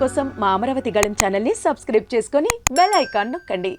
కోసం మా అమరావతి గళం ఛానల్ని సబ్స్క్రైబ్ చేసుకుని బెల్ ఐకాన్ నొక్కండి.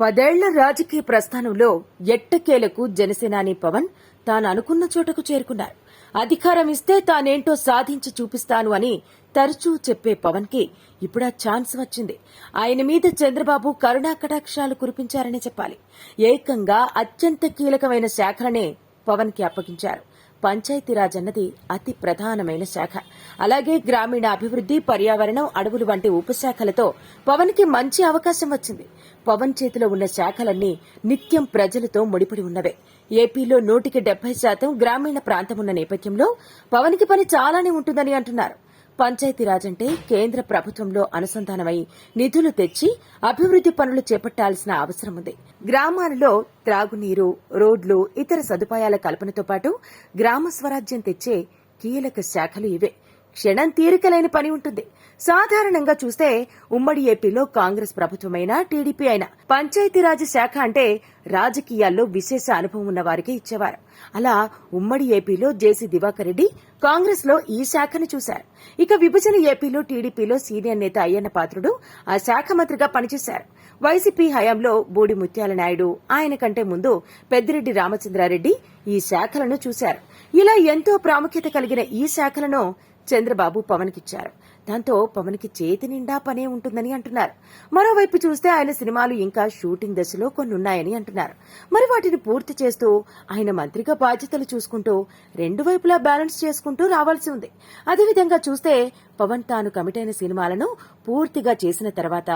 పదేళ్ళ రాజకీయ ప్రస్థానంలో ఎట్టకేలకు జనసేనాని పవన్ తాను అనుకున్న చోటకు చేరుకున్నారు. అధికారం ఇస్తే తానేంటో సాధించి చూపిస్తాను అని తరచూ చెప్పే పవన్కి ఇప్పుడు ఆ ఛాన్స్ వచ్చింది. ఆయన మీద చంద్రబాబు కరుణా కటాక్షాలు కురిపించారని చెప్పాలి. ఏకంగా అత్యంత కీలకమైన శాఖలనే పవన్కి అప్పగించారు. పంచాయతీరాజ్ అన్నది అతి ప్రధానమైన శాఖ. అలాగే గ్రామీణ అభివృద్ది పర్యావరణం అడవులు వంటి ఉపశాఖలతో పవన్కి మంచి అవకాశం వచ్చింది. పవన్ చేతిలో ఉన్న శాఖలన్నీ నిత్యం ప్రజలతో ముడిపడి ఉన్నవే. ఏపీలో నూటికి డెబ్బై శాతం గ్రామీణ ప్రాంతమున్న నేపథ్యంలో పవన్కి పని చాలానే ఉంటుందని అంటున్నారు. పంచాయతీరాజ్ అంటే కేంద్ర ప్రభుత్వంలో అనుసంధానమై నిధులు తెచ్చి అభివృద్ది పనులు చేపట్టాల్సిన అవసరం ఉంది గ్రామాలలో త్రాగునీరు రోడ్లు ఇతర సదుపాయాల కల్పనతో పాటు గ్రామ స్వరాజ్యం తెచ్చే కీలక శాఖలు ఇవే. క్షణం తీరికలేని పని ఉంటుంది. సాధారణంగా చూస్తే ఉమ్మడి ఏపీలో కాంగ్రెస్ ప్రభుత్వమైనా టీడీపీ అయినా పంచాయతీరాజ్ శాఖ అంటే రాజకీయాల్లో విశేష అనుభవం ఉన్న వారికి ఇచ్చేవారు. అలా ఉమ్మడి ఏపీలో జేసీ దివాకర్ రెడ్డి కాంగ్రెస్లో ఈ శాఖను చూశారు. ఇక విభజన ఏపీలో టీడీపీలో సీనియర్ నేత అయ్యన్న పాత్రుడు ఆ శాఖ మంత్రిగా పనిచేశారు. వైసీపీ హయాంలో బూడి ముత్యాల నాయుడు ఆయన కంటే ముందు పెద్దిరెడ్డి రామచంద్రారెడ్డి ఈ శాఖలను చూశారు. ఇలా ఎంతో ప్రాముఖ్యత కలిగిన ఈ శాఖలను చంద్రబాబు పవన్కిచ్చారు. దాంతో పవన్కి చేతి నిండా పనే ఉంటుందని అంటున్నారు. మరోవైపు చూస్తే ఆయన సినిమాలు ఇంకా షూటింగ్ దశలో కొన్ని ఉన్నాయని అంటున్నారు. మరి వాటిని పూర్తి చేస్తూ ఆయన మంత్రిగా బాధ్యతలు చూసుకుంటూ రెండు వైపులా బ్యాలెన్స్ చేసుకుంటూ రావాల్సి ఉంది. అదేవిధంగా చూస్తే పవన్ తాను కమిటైన సినిమాలను పూర్తిగా చేసిన తర్వాత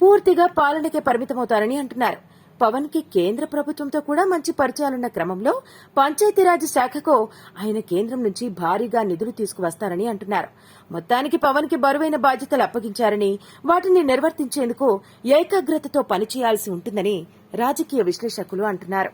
పూర్తిగా పాలనకే పరిమితమవుతారని అంటున్నారు. పవన్కి కేంద్ర ప్రభుత్వంతో కూడా మంచి పరిచయాలున్న క్రమంలో పంచాయతీరాజ్ శాఖకు ఆయన కేంద్రం నుంచి భారీగా నిధులు తీసుకువస్తారని అంటున్నారు. మొత్తానికి పవన్కి బరువైన బాధ్యతలు అప్పగించారని వాటిని నిర్వర్తించేందుకు ఏకాగ్రతతో పనిచేయాల్సి ఉంటుందని రాజకీయ విశ్లేషకులు అంటున్నారు.